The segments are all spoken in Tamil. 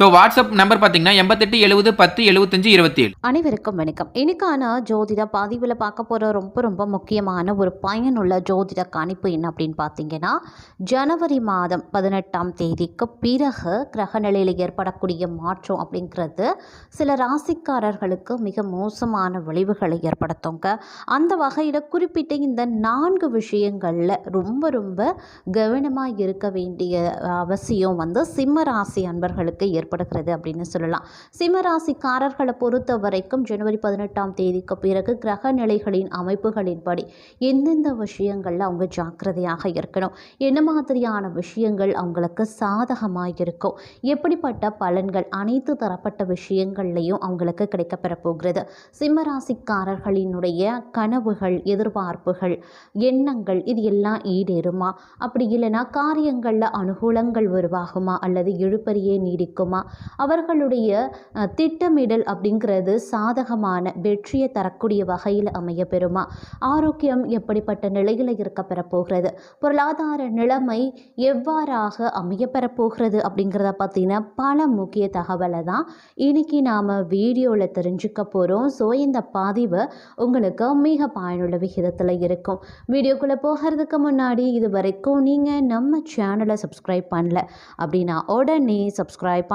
ஸோ வாட்ஸ்அப் நம்பர் பார்த்தீங்கன்னா எண்பத்தெட்டு எழுபது பத்து எழுபத்தஞ்சு இருபத்தி ஏழு அனைவருக்கும் வணக்கம். இன்னைக்கான ஜோதிட பதிவில் பார்க்க போகிற ரொம்ப ரொம்ப முக்கியமான ஒரு பயனுள்ள ஜோதிட கணிப்பு என்ன அப்படின்னு பார்த்தீங்கன்னா ஜனவரி மாதம் பதினெட்டாம் தேதிக்கு பிறகு கிரக நிலையில் ஏற்படக்கூடிய மாற்றம் அப்படிங்கிறது சில ராசிக்காரர்களுக்கு மிக மோசமான விளைவுகளை ஏற்படுத்துங்க. அந்த வகையில் குறிப்பிட்ட இந்த நான்கு விஷயங்களில் ரொம்ப ரொம்ப கவனமாக இருக்க வேண்டிய அவசியம் வந்து சிம்ம ராசி அன்பர்களுக்கு ஏற்படுகிறது அப்படின்னு சொல்லலாம். சிம்மராசிக்காரர்களை பொறுத்த வரைக்கும் ஜனவரி பதினெட்டாம் தேதிக்கு பிறகு கிரக நிலைகளின் அமைப்புகளின்படி எந்தெந்த விஷயங்களில் அவங்க ஜாக்கிரதையாக இருக்கணும்? என்ன மாதிரியான விஷயங்கள் அவங்களுக்கு சாதகமாக இருக்கும் எப்படிப்பட்ட பலன்கள் அனைத்து தரப்பட்ட விஷயங்கள்லையும் அவங்களுக்கு கிடைக்கப்பெற போகிறது? சிம்மராசிக்காரர்களினுடைய கனவுகள் எதிர்பார்ப்புகள் எண்ணங்கள் இது எல்லாம் ஈடேறுமா? அப்படி இல்லைன்னா காரியங்களில் அனுகூலங்கள் உருவாகுமா? அல்லது இழுப்பறியே நீடிக்குமா? அவர்களுடைய திட்டமிடல் அப்படிங்கிறது சாதகமான வெற்றியை தரக்கூடிய வகையில் அமைய பெறுமா? ஆரோக்கியம் எப்படிப்பட்ட நிலையில் இருக்க பெறப்போகிறது? பொருளாதார நிலைமை எவ்வாறாக அமைய பெறப்போகிறது அப்படிங்கிறத பற்றின பல முக்கிய தகவலை தான் இன்னைக்கு நாம் வீடியோவில் தெரிஞ்சுக்க போகிறோம் ஸோ இந்த பதிவு உங்களுக்கு மிக பயனுள்ள விகிதத்தில் இருக்கும். வீடியோக்குள்ளே போகிறதுக்கு முன்னாடி இது வரைக்கும் நீங்கள் நம்ம சேனலை சப்ஸ்கிரைப் பண்ணல அப்படின்னா உடனே சப்ஸ்கிரைப்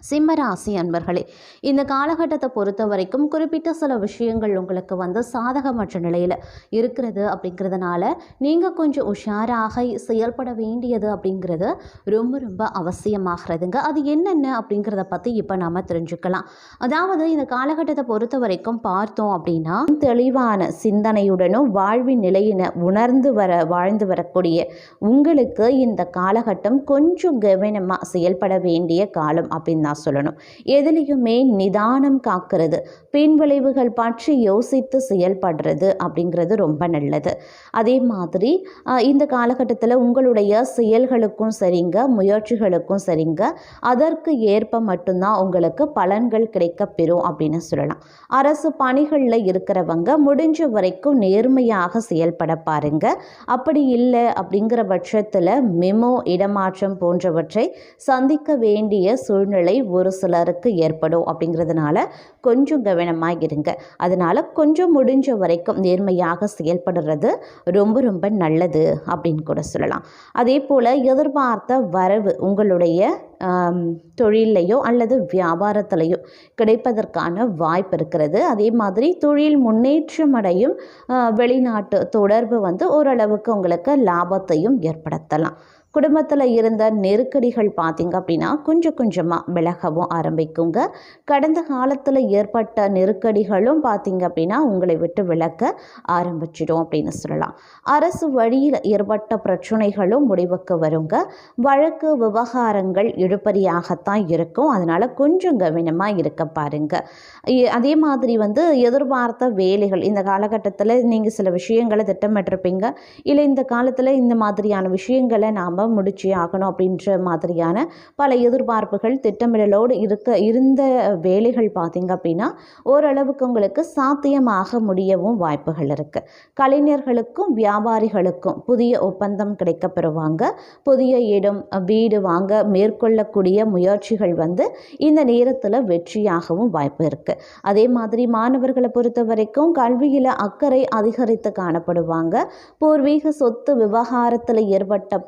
சிம்மராசி அன்பர்களே இந்த காலகட்டத்தை பொறுத்த வரைக்கும் குறிப்பிட்ட சில விஷயங்கள் உங்களுக்கு வந்து சாதகமற்ற நிலையில் இருக்கிறது அப்படிங்கிறதுனால நீங்கள் கொஞ்சம் உஷாராக செயல்பட வேண்டியது அப்படிங்கிறது ரொம்ப ரொம்ப அவசியமாகிறதுங்க. அது என்னென்ன அப்படிங்கிறத பற்றி இப்போ நாம் தெரிஞ்சுக்கலாம். அதாவது இந்த காலகட்டத்தை பொறுத்த வரைக்கும் பார்த்தோம் அப்படின்னா தெளிவான சிந்தனையுடனும் வாழ்வின் நிலையினை உணர்ந்து வர வாழ்ந்து வரக்கூடிய உங்களுக்கு இந்த காலகட்டம் கொஞ்சம் கவனமாக செயல்பட வேண்டிய காலம் அப்படின்னு நான் சொல்லணும். எதுலேயுமே நிதானம் காக்கிறது பின் விளைவுகள் பற்றி யோசித்து செயல்படுறது அப்படிங்கிறது ரொம்ப நல்லது. அதே மாதிரி இந்த காலகட்டத்தில் உங்களுடைய செயல்களுக்கும் சரிங்க முயற்சிகளுக்கும் சரிங்க அதற்கு ஏற்ப மட்டும்தான் உங்களுக்கு பலன்கள் கிடைக்கப்பெறும் அப்படின்னு சொல்லலாம். அரசு பணிகளில் இருக்கிறவங்க முடிஞ்ச வரைக்கும் நேர்மையாக செயல்பட பாருங்க. அப்படி இல்லை அப்படிங்கிற பட்சத்தில் மெமோ இடமாற்றம் போன்றவற்றை சந்திக்க வேண்டிய சூழ்நிலை ஒரு சிலருக்கு ஏற்படும் அப்படிங்கிறதுனால கொஞ்சம் கவனமாக இருங்க. அதனால் கொஞ்சம் முடிஞ்ச வரைக்கும் நேர்மையாக செயல்படுறது ரொம்ப ரொம்ப நல்லது அப்படின்னு கூட சொல்லலாம். அதே போல் எதிர்பார்த்த வரவு உங்களுடைய தொழிலையோ தொழில்லையோ அல்லது வியாபாரத்திலையோ கிடைப்பதற்கான வாய்ப்பு இருக்கிறது. அதே மாதிரி தொழில் முன்னேற்றம் அடையும் வெளிநாட்டு தொடர்பு வந்து ஓரளவுக்கு உங்களுக்கு லாபத்தையும் ஏற்படுத்தலாம். குடும்பத்தில் இருந்த நெருக்கடிகள் பார்த்தீங்க அப்படின்னா கொஞ்சம் கொஞ்சமாக விலகவும் ஆரம்பிக்குங்க. கடந்த காலத்தில் ஏற்பட்ட நெருக்கடிகளும் பார்த்தீங்க அப்படின்னா உங்களை விட்டு விலக ஆரம்பிச்சிடும் அப்படின்னு சொல்லலாம். அரசு வழியில் ஏற்பட்ட பிரச்சனைகளும் முடிவுக்கு வருங்க. வழக்கு விவகாரங்கள் இழுபறியாகத்தான் இருக்கும். அதனால் கொஞ்சம் கவனமாக இருக்க பாருங்க. அதே மாதிரி வந்து எதிர்பார்த்த வேலைகள் இந்த காலகட்டத்தில் நீங்கள் சில விஷயங்களை திட்டமிட்டிருப்பீங்க. இல்லை இந்த காலத்தில் இந்த மாதிரியான விஷயங்களை நாம் முடிச்சே ஆகணும் அப்படின்ற மாதிரியான பல எதிர்பார்ப்புகள் திட்டமிடலோடு இருக்க இருந்த வேலைகள் பார்த்தீங்க அப்படின்னா ஓரளவுக்கு உங்களுக்கு சாத்தியமாக முடியவும் வாய்ப்புகள் இருக்குது கலைஞர்களுக்கும் வியாபாரிகளுக்கும் புதிய ஒப்பந்தம் கிடைக்கப்பெறுவாங்க. புதிய இடம் வீடு வாங்க மேற்கொள்ளக்கூடிய முயற்சிகள் வந்து இந்த நேரத்தில் வெற்றியாகவும் வாய்ப்பு இருக்குது அதே மாதிரி மாணவர்களை பொறுத்த வரைக்கும் கல்வியில் அக்கறை அதிகரித்து காணப்படுவாங்க. பூர்வீக சொத்து விவகாரத்தில் ஏற்பட்ட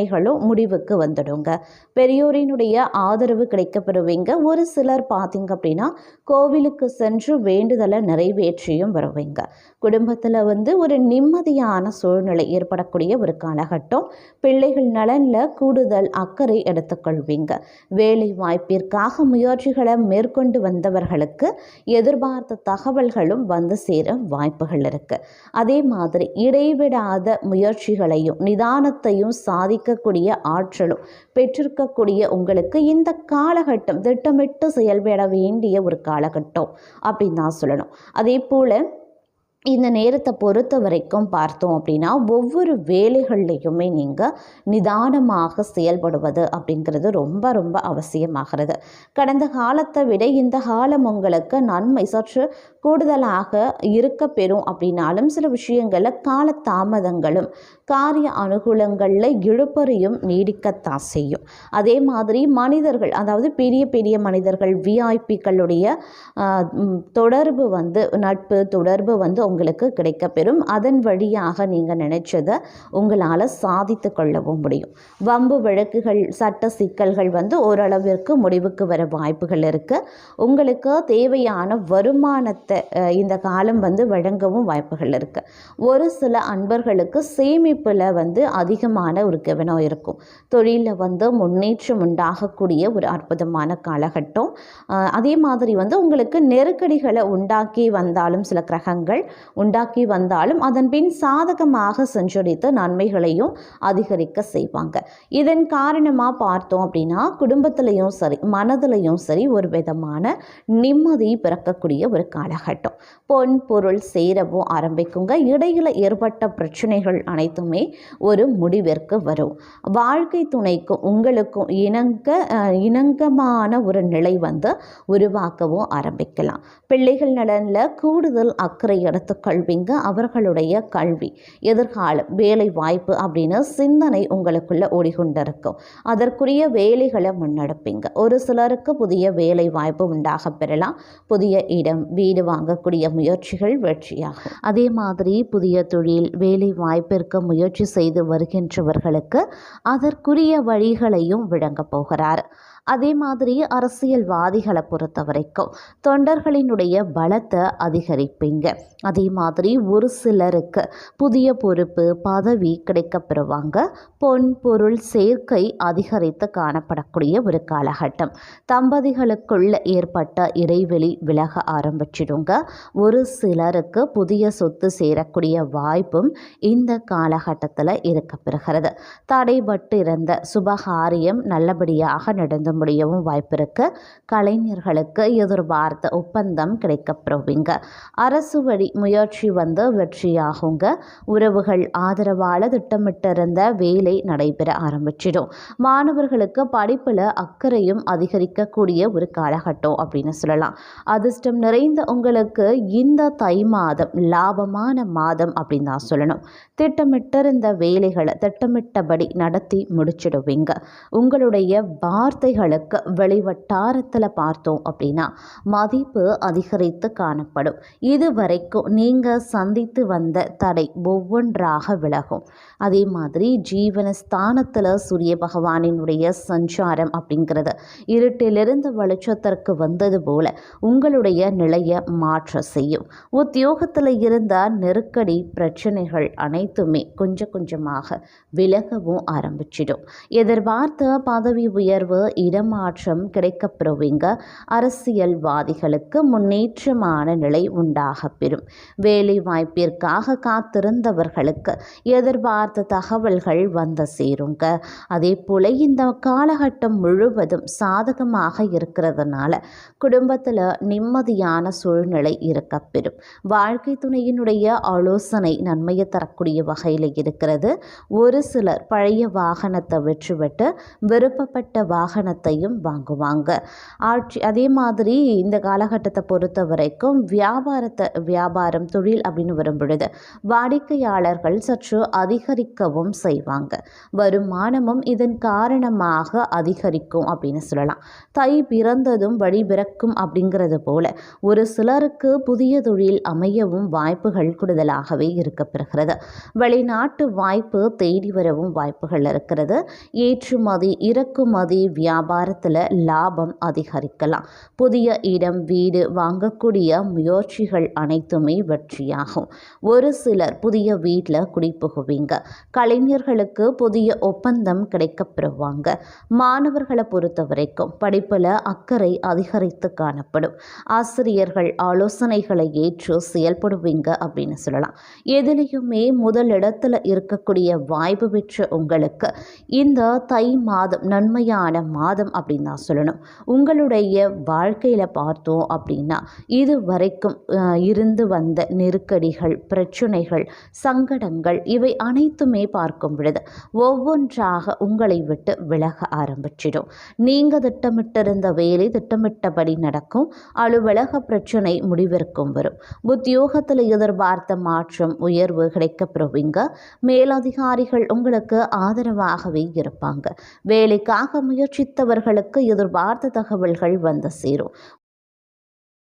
பிரச்சனைகளும் முடிவுக்கு வந்துடுங்க. பெரியோரினுடைய ஆதரவு கிடைக்க பெறுவீங்க ஒரு சிலர் பார்த்தீங்க அப்படின்னா கோவிலுக்கு சென்று வேண்டுதலை நிறைவேற்றியும் வருவீங்க. குடும்பத்தில் வந்து ஒரு நிம்மதியான சூழ்நிலை ஏற்படக்கூடிய ஒரு காலகட்டம். பிள்ளைகள் நலனில் கூடுதல் அக்கறை எடுத்துக்கொள்வீங்க. வேலை வாய்ப்பிற்காக முயற்சிகளை மேற்கொண்டு வந்தவர்களுக்கு எதிர்பார்த்த தகவல்களும் வந்து சேர வாய்ப்புகள் இருக்குது அதே மாதிரி இடைவிடாத முயற்சிகளையும் நிதானத்தையும் சாதிக்க இருக்கக்கூடிய ஆற்றலும் பெற்றிருக்கக்கூடிய உங்களுக்கு இந்த காலகட்டம் திட்டமிட்டு செயல்பட வேண்டிய ஒரு காலகட்டம் அப்படின்னு தான் சொல்லணும். அதே போல் இந்த நேரத்தை பொறுத்த வரைக்கும் பார்த்தோம் அப்படின்னா ஒவ்வொரு வேலைகள்லையுமே நீங்கள் நிதானமாக செயல்படுவது அப்படிங்கிறது ரொம்ப ரொம்ப அவசியமாகிறது. கடந்த காலத்தை விட இந்த காலம் உங்களுக்கு நன்மை சற்று கூடுதலாக இருக்க பெறும் அப்படின்னாலும் சில விஷயங்களில் கால தாமதங்களும் காரிய அனுகூலங்களில் இழுப்பறையும் நீடிக்கத்தான் செய்யும். அதே மாதிரி மனிதர்கள் அதாவது பெரிய பெரிய மனிதர்கள் விஐபிக்களுடைய தொடர்பு வந்து நட்பு தொடர்பு வந்து உங்களுக்கு கிடைக்கப்பெறும். அதன் வழியாக நீங்கள் நினைச்சதை உங்களால் சாதித்து கொள்ளவும் முடியும். வம்பு வழக்குகள் சட்ட சிக்கல்கள் வந்து ஓரளவிற்கு முடிவுக்கு வர வாய்ப்புகள் இருக்குது உங்களுக்கு தேவையான வருமானத்தை இந்த காலம் வந்து வழங்கவும் வாய்ப்புகள் இருக்குது ஒரு சில அன்பர்களுக்கு சேமிப்பில் வந்து அதிகமான ஒரு கவனம் இருக்கும். தொழிலில் வந்து முன்னேற்றம் உண்டாகக்கூடிய ஒரு அற்புதமான காலகட்டம். அதே மாதிரி வந்து உங்களுக்கு நெருக்கடிகளை உண்டாக்கி வந்தாலும் சில கிரகங்கள் உண்டாக்கி வந்தாலும் அதன் பின் சாதகமாக சென்றடித்து நன்மைகளையும் அதிகரிக்க செய்வாங்க. இதன் காரணமாக பார்த்தோம் அப்படின்னா குடும்பத்திலையும் சரி மனதிலையும் சரி ஒரு விதமான நிம்மதி பிறக்கக்கூடிய ஒரு காலகட்டம். பொன் பொருள் சேரவும் ஆரம்பிக்குங்க. இடையில ஏற்பட்ட பிரச்சனைகள் அனைத்துமே ஒரு முடிவிற்கு வரும். வாழ்க்கை துணைக்கும் உங்களுக்கும் இணங்க இணங்கமான ஒரு நிலை வந்து உருவாக்கவும் ஆரம்பிக்கலாம். பிள்ளைகள் நலனில் கூடுதல் அக்கறை எடுத்துக்கொள்வீங்க அவர்களுடைய கல்வி எதிர்காலம் வேலை வாய்ப்பு அப்படின்னு சிந்தனை உங்களுக்குள்ள ஓடிக்கொண்டிருக்கும். அதற்குரிய வேலைகளை முன்னெடுப்பீங்க. ஒரு சிலருக்கு புதிய வேலை வாய்ப்பு உண்டாக பெறலாம். புதிய இடம் வீடு வாங்கக்கூடிய முயற்சிகள் வெற்றியாகும். அதே மாதிரி புதிய தொழில் வேலை வாய்ப்பிற்கு முயற்சி செய்து வருகின்றவர்களுக்கு அதற்குரிய வழிகளையும் விளங்கப் போகிறார். அதே மாதிரி அரசியல்வாதிகளை பொறுத்த வரைக்கும் தொண்டர்களினுடைய பலத்தை அதிகரிப்பீங்க. அதே மாதிரி ஒரு சிலருக்கு புதிய பொறுப்பு பதவி கிடைக்கப்பெறுவாங்க பொன் பொருள் சேர்க்கை அதிகரித்து காணப்படக்கூடிய ஒரு காலகட்டம். தம்பதிகளுக்குள்ள ஏற்பட்ட இடைவெளி விலக ஆரம்பிச்சிடும். இருக்கிறவங்க ஒரு சிலருக்கு புதிய சொத்து சேரக்கூடிய வாய்ப்பும் இந்த காலகட்டத்தில் இருக்கப்பெறுகிறது தடைபட்டு இருந்த சுபகாரியம் நல்லபடியாக நடந்து முடியவும் வாய்ப்பு இருக்கு. கலைஞர்களுக்கு எதிர்பார்த்த ஒப்பந்தம் கிடைக்கப்பெறுவீங்க. அரசு வழி முயற்சி வந்து வெற்றியாகுங்க. உறவுகள் ஆதரவால் திட்டமிட்டிருந்த வேலை நடைபெற ஆரம்பிச்சிடும். மாணவர்களுக்கு படிப்பில் அக்கறையும் அதிகரிக்கக்கூடிய ஒரு காலகட்டம் அப்படின்னு சொல்லலாம். அதிர்ஷ்டம் நிறைந்த உங்களுக்கு இந்த தை மாதம் லாபமான மாதம் அப்படின்னு தான் சொல்லணும். திட்டமிட்டிருந்த வேலைகளை திட்டமிட்டபடி நடத்தி முடிச்சிடுவீங்க. உங்களுடைய வார்த்தைகளுக்கு வெளிவட்டாரத்தில் பார்த்தோம் அப்படின்னா மதிப்பு அதிகரித்து காணப்படும். இது வரைக்கும் நீங்கள் சந்தித்து வந்த தடை ஒவ்வொன்றாக விலகும். அதே மாதிரி ஜீவனஸ்தானத்தில் சூரிய பகவானினுடைய சஞ்சாரம் அப்படிங்கிறது இருட்டிலிருந்து வெளிச்சத்திற்கு வந்தது போல உங்களுடைய நிலையை மாற்ற செய்யும். உத்தியோகத்தில் இருந்த நெருக்கடி பிரச்சனைகள் அனைத்துமே கொஞ்சம் கொஞ்சமாக விலகவும் ஆரம்பிச்சிடும். எதிர்பார்த்த பதவி உயர்வு இடமாற்றம் கிடைக்கப்பெறுவீங்க. அரசியல்வாதிகளுக்கு முன்னேற்றமான நிலை உண்டாக பெறும். வேலை வாய்ப்பிற்காக காத்திருந்தவர்களுக்கு எதிர்பார்த்த தகவல்கள் வந்து சேருங்க. அதே போல் இந்த காலகட்டம் முழுவதும் சாதகமாக இருக்கிறதுனால குடும்பத்தில் நிம்மதியான சூழ்நிலை நிலை இருக்கப்பெறும் வாழ்க்கை துணையினுடைய ஆலோசனை நன்மையை தரக்கூடிய வகையில் இருக்கிறது. ஒரு சிலர் பழைய வாகனத்தை விற்றுவிட்டு விருப்பப்பட்ட வாகனத்தையும் வாங்குவாங்க. ஆட்சி அதே மாதிரி இந்த காலகட்டத்தை பொறுத்த வரைக்கும் வியாபாரத்தை வியாபாரம் தொழில் அப்படின்னு வரும் பொழுது வாடிக்கையாளர்கள் சற்று அதிகரிக்கவும் செய்வாங்க. வருமானமும் இதன் காரணமாக அதிகரிக்கும் அப்படின்னு சொல்லலாம். தை பிறந்ததும் வழி பிறக்கும் அப்படிங்கிறது போல ஒரு சில சிலருக்கு புதிய தொழில் அமையவும் வாய்ப்புகள் கூடுதலாகவே இருக்கப்பெறுகிறது. வெளிநாட்டு வாய்ப்பு தேடி வரவும் வாய்ப்புகள் இருக்கிறது. ஏற்றுமதி இறக்குமதி வியாபாரத்தில் லாபம் அதிகரிக்கலாம். புதிய இடம் வீடு வாங்கக்கூடிய முயற்சிகள் அனைத்துமே வெற்றியாகும். ஒரு சிலர் புதிய வீட்டில் குடிபுகுவீங்க. கலைஞர்களுக்கு புதிய ஒப்பந்தம் கிடைக்கப்பெறுவாங்க. மாணவர்களை பொறுத்த வரைக்கும் படிப்பில் அக்கறை அதிகரித்து காணப்படும். ஆசிரியர்கள் ஆலோசனைகளை ஏற்று செயல்படுவீங்க அப்படின்னு சொல்லலாம். எதுலேயுமே முதலிடத்தில் இருக்கக்கூடிய வாய்ப்பு பெற்ற உங்களுக்கு இந்த தை மாதம் நன்மையான மாதம் அப்படின்னு தான் சொல்லணும். உங்களுடைய வாழ்க்கையில் பார்த்தோம் அப்படின்னா இது வரைக்கும் இருந்து வந்த நெருக்கடிகள் பிரச்சனைகள் சங்கடங்கள் இவை அனைத்துமே பார்க்கும் பொழுது ஒவ்வொன்றாக உங்களை விட்டு விலக ஆரம்பிச்சிடும். நீங்கள் திட்டமிட்டிருந்த வேலை திட்டமிட்டபடி நடக்கும். அலுவலக பிரச்சனை முடிவிற்கும் வரும். உத்தியோகத்தில் எதிர்பார்த்த மாற்றம் உயர்வு கிடைக்கப்பெறுவீங்க மேலதிகாரிகள் உங்களுக்கு ஆதரவாகவே இருப்பாங்க. வேலைக்காக முயற்சித்தவர்களுக்கு எதிர்பார்த்த தகவல்கள் வந்து சேரும்.